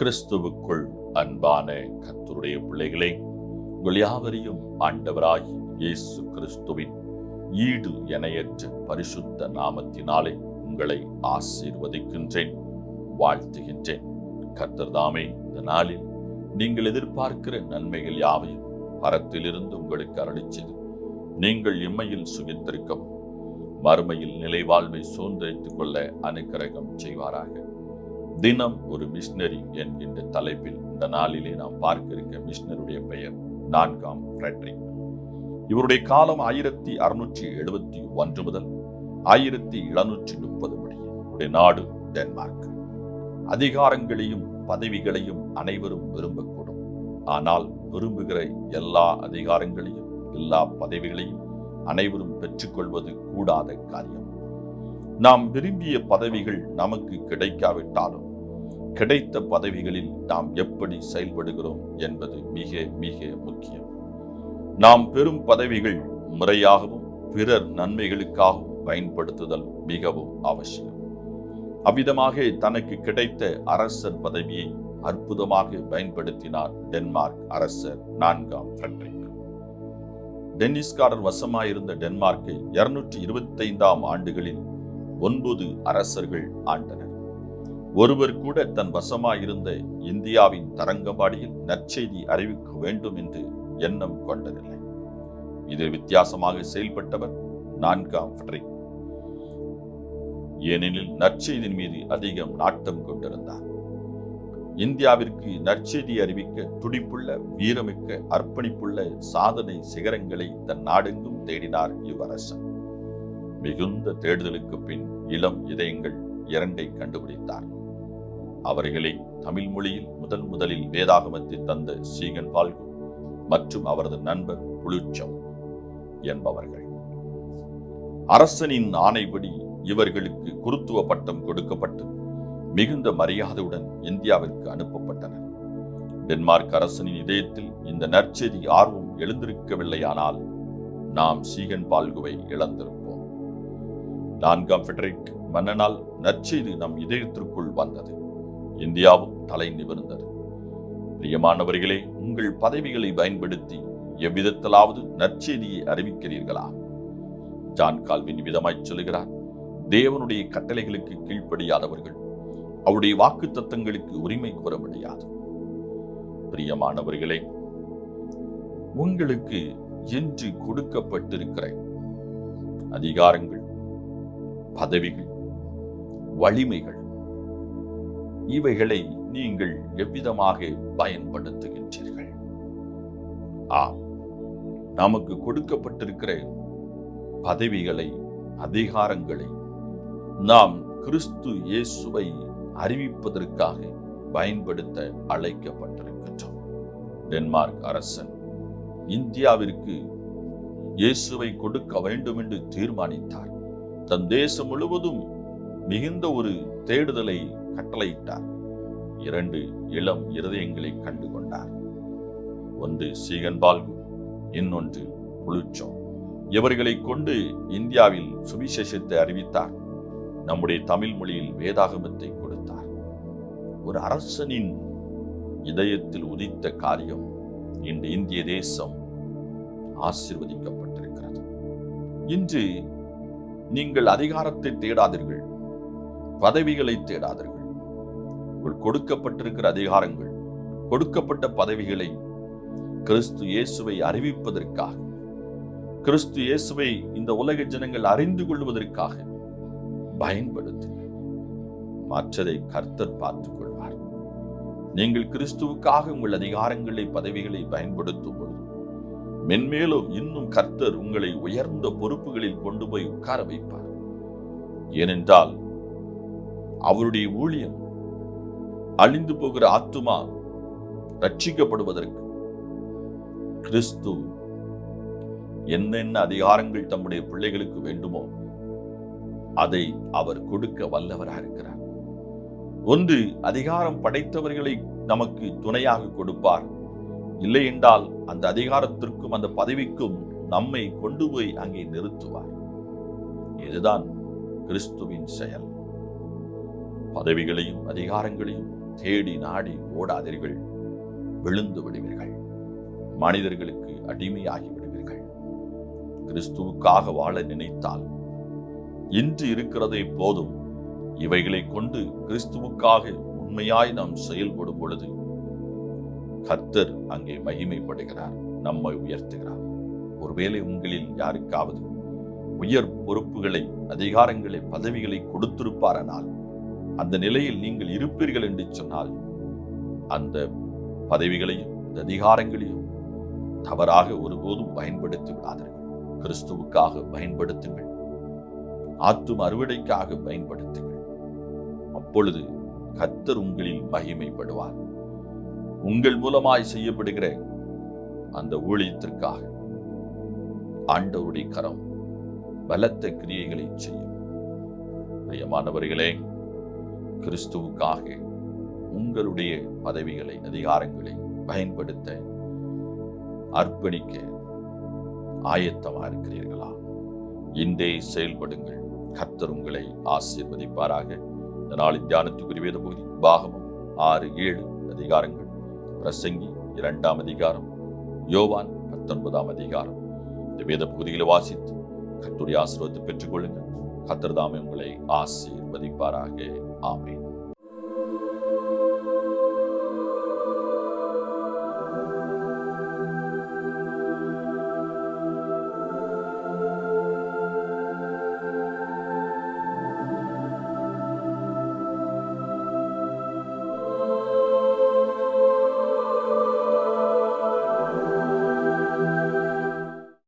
கிறிஸ்துவுக்குள் அன்பான கத்தருடைய பிள்ளைகளே உங்கள் யாவரையும் ஆண்டவராய் இயேசு கிறிஸ்துவின் ஈடு இணையற்ற பரிசுத்த நாமத்தினாலே உங்களை ஆசீர்வதிக்கின்றேன் வாழ்த்துகின்றேன். கத்தர்தாமே இந்த நாளில் நீங்கள் எதிர்பார்க்கிற நன்மைகள் யாவையும் பரத்திலிருந்து உங்களுக்கு அருளிச்சது நீங்கள் இம்மையில் சுகித்திருக்கவும் மறுமையில் நிலைவாழ்வை சுதந்திரித்துக் கொள்ள அனுக்கிரகம் செய்வாராக. தினம் ஒரு மிஷினரி என்கின்ற தலைப்பில் இந்த நாளிலே நாம் பார்க்க இருக்க மிஷினருடைய பெயர் நான்காம் ஃப்ரெட்ரிக். இவருடைய காலம் ஆயிரத்தி அறுநூற்றி எழுபத்தி ஒன்று முதல் ஆயிரத்தி எழுநூற்றி முப்பது படி. இவருடைய நாடு டென்மார்க். அதிகாரங்களையும் பதவிகளையும் அனைவரும் விரும்பக்கூடும். ஆனால் விரும்புகிற எல்லா அதிகாரங்களையும் எல்லா பதவிகளையும் அனைவரும் பெற்றுக்கொள்வது கூடாத காரியம். நாம் விரும்பிய பதவிகள் நமக்கு கிடைக்காவிட்டாலும் கிடைத்த பதவிகளில் நாம் எப்படி செயல்படுகிறோம் என்பது மிக மிக முக்கியம். நாம் பெறும் பதவிகள் முறையாகவும் பிறர் நன்மைகளுக்காகவும் பயன்படுத்துதல் மிகவும் அவசியம். அவ்விதமாக தனக்கு கிடைத்த அரசர் பதவியை அற்புதமாக பயன்படுத்தினார் டென்மார்க் அரசர் நான்காம் ஃபிரெட்ரிக். டென்னிஸ்காரர் வசமாயிருந்த டென்மார்க்கை இருநூற்றி இருபத்தைந்தாம் ஆண்டுகளில் ஒன்பது அரசர்கள் ஆண்டனர். ஒருவர் கூட தன் வசமாயிருந்த இந்தியாவின் தரங்கம்பாடியில் நற்செய்தி அறிவிக்க வேண்டும் என்று எண்ணம் கொண்டதில்லை. இது வித்தியாசமாக செயல்பட்டவர் நான்காம் ஃப்ரெட்ரிக் ஏனெனில் நற்செய்தியின் மீது அதிகம் நாட்டம் கொண்டிருந்தார். இந்தியாவிற்கு நற்செய்தி அறிவிக்க துடிப்புள்ள வீரமிக்க அர்ப்பணிப்புள்ள சாதனை சிகரங்களை தன் நாடெங்கும் தேடினார் இவ்வரசன் மிகுந்த தேடுதலுக்கு பின் இளம் இதயங்கள் இரண்டை கண்டுபிடித்தார். அவர்களை தமிழ் மொழியில் முதன் முதலில் வேதாகமத்தை தந்த சீகன் பால்கு மற்றும் அவரது நண்பர் புளுச்சம் என்பவர்கள். அரசனின் ஆணைப்படி இவர்களுக்கு குருத்துவ பட்டம் கொடுக்கப்பட்டு மிகுந்த மரியாதையுடன் இந்தியாவிற்கு அனுப்பப்பட்டனர் டென்மார்க் அரசனின் இதயத்தில் இந்த நற்செய்தி ஆர்வம் எழுந்திருக்கவில்லையானால் நாம் சீகன் பால்குவை இழந்திருப்போம். நான்காம் ஃபெடரிக் மன்னனால் நற்செய்தி நம் இதயத்திற்குள் வந்தது. இந்தியாவும் தலை நிமிர்ந்தது. பிரியமானவர்களே உங்கள் பதவிகளை பயன்படுத்தி எவ்விதத்திலாவது நற்செய்தியை அறிவிக்கிறீர்களா? ஜான் கால்வின் விதமாய் சொல்லுகிறார் தேவனுடைய கட்டளைகளுக்கு கீழ்ப்படியாதவர்கள் அவருடைய வாக்கு தத்தங்களுக்கு உரிமை கூற முடியாது பிரியமானவர்களே உங்களுக்கு என்று கொடுக்கப்பட்டிருக்கிற அதிகாரங்கள் பதவிகள் வலிமைகள் இவைகளை நீங்கள் எவ்விதமாக பயன்படுத்துகின்றீர்கள்? ஆம் நமக்கு கொடுக்கப்பட்டிருக்கிற பதவிகளை அதிகாரங்களை நாம் கிறிஸ்து இயேசுவை அறிவிப்பதற்காக பயன்படுத்த அழைக்கப்பட்டிருக்கின்றோம். டென்மார்க் அரசன் இந்தியாவிற்கு இயேசுவை கொடுக்க வேண்டும் என்று தீர்மானித்தார். தன் தேசம் முழுவதும் மிகுந்த ஒரு தேடுதலை கட்டளையிட்டார். இரண்டு இளம் இருதயங்களை கண்டு கொண்டார் ஒன்று சீகன்பால்கு இன்னொன்று புளுச்சோ இவர்களை கொண்டு இந்தியாவில் சுவிசேஷத்தை அறிவித்தார். நம்முடைய தமிழ் மொழியில் வேதாகமத்தை கொடுத்தார். ஒரு அரசனின் இதயத்தில் உதித்த காரியம் இன்று இந்திய தேசம் ஆசிர்வதிக்கப்பட்டிருக்கிறது. இன்று நீங்கள் அதிகாரத்தை தேடாதீர்கள். பதவிகளை தேடாதீர்கள். உங்கள் கொடுக்கப்பட்டிருக்கிற அதிகாரங்கள் கொடுக்கப்பட்ட பதவிகளை கிறிஸ்து இயேசுவை அறிவிப்பதற்காக கிறிஸ்து இயேசுவை இந்த உலக ஜனங்கள் அறிந்து கொள்வதற்காக பயன்படுத்து மற்றதை கர்த்தர் பார்த்துக் கொள்வார். நீங்கள் கிறிஸ்துவுக்காக உங்கள் அதிகாரங்களை பதவிகளை பயன்படுத்தும் பொழுது மென்மேலும் இன்னும் கர்த்தர் உங்களை உயர்ந்த பொறுப்புகளில் கொண்டு போய் உட்கார வைப்பார். ஏனென்றால் அவருடைய ஊழியம் அழிந்து போகிற ஆத்துமா ரட்சிக்கப்படுவதற்கு கிறிஸ்து என்னென்ன அதிகாரங்கள் தம்முடைய பிள்ளைகளுக்கு வேண்டுமோ அதை அவர் கொடுக்க வல்லவராக இருக்கிறார். ஒன்று அதிகாரம் படைத்தவர்களை நமக்கு துணையாக கொடுப்பார். இல்லை என்றால் அந்த அதிகாரத்திற்கும் அந்த பதவிக்கும் நம்மை கொண்டு போய் அங்கே நிறுத்துவார். இதுதான் கிறிஸ்துவின் செயல். பதவிகளையும் அதிகாரங்களையும் தேடி நாடி ஓடாதீர்கள். விழுந்து விடுவீர்கள். மனிதர்களுக்கு அடிமையாகி விடுவீர்கள். கிறிஸ்துவுக்காக வாழ நினைத்தால் இன்று இருக்கிறதே போதும். இவைகளை கொண்டு கிறிஸ்துவுக்காக உண்மையாய் நாம் செயல்படும் பொழுது கர்த்தர் அங்கே மகிமைப்படுகிறார் நம்மை உயர்த்துகிறார். ஒருவேளை உங்களில் யாருக்காவது உயர் பொறுப்புகளை அதிகாரங்களை பதவிகளை கொடுத்திருப்பாரனால் அந்த நிலையில் நீங்கள் இருப்பீர்கள் என்று சொன்னால் அந்த பதவிகளையும் அந்த அதிகாரங்களையும் தவறாக ஒருபோதும் பயன்படுத்தி விடாதீர்கள் கிறிஸ்துவுக்காக பயன்படுத்துங்கள். ஆத்தும் அறுவடைக்காக பயன்படுத்துங்கள். அப்பொழுது கத்தர் உங்களில் மகிமைப்படுவார். உங்கள் மூலமாய் செய்யப்படுகிற அந்த ஊழியத்திற்காக ஆண்டவருடைய கரம் பலத்த கிரியைகளை செய்யும். பிரியமானவர்களே கிறிஸ்துவுக்காக உங்களுடைய பதவிகளை அதிகாரங்களை பயன்படுத்த அர்ப்பணிக்க ஆயத்தமாக இருக்கிறீர்களா? இன்றே செயல்படுங்கள். கர்த்தர் உங்களை ஆசீர்வதிப்பாராக. இந்த நாளின் தியானத்துக்குரிய வேத பகுதி பாகமம் ஆறு ஏழு அதிகாரங்கள். பிரசங்கி இரண்டாம் அதிகாரம் யோவான் பத்தொன்பதாம் அதிகாரம். இந்த வேத பகுதிகளை வாசித்து கர்த்தருடைய ஆசீர்வாதத்தை பெற்றுக்கொள்ளுங்கள். கர்த்தர் தாமே உங்களை ஆசீர்வதிப்பாராக. ஆமென்.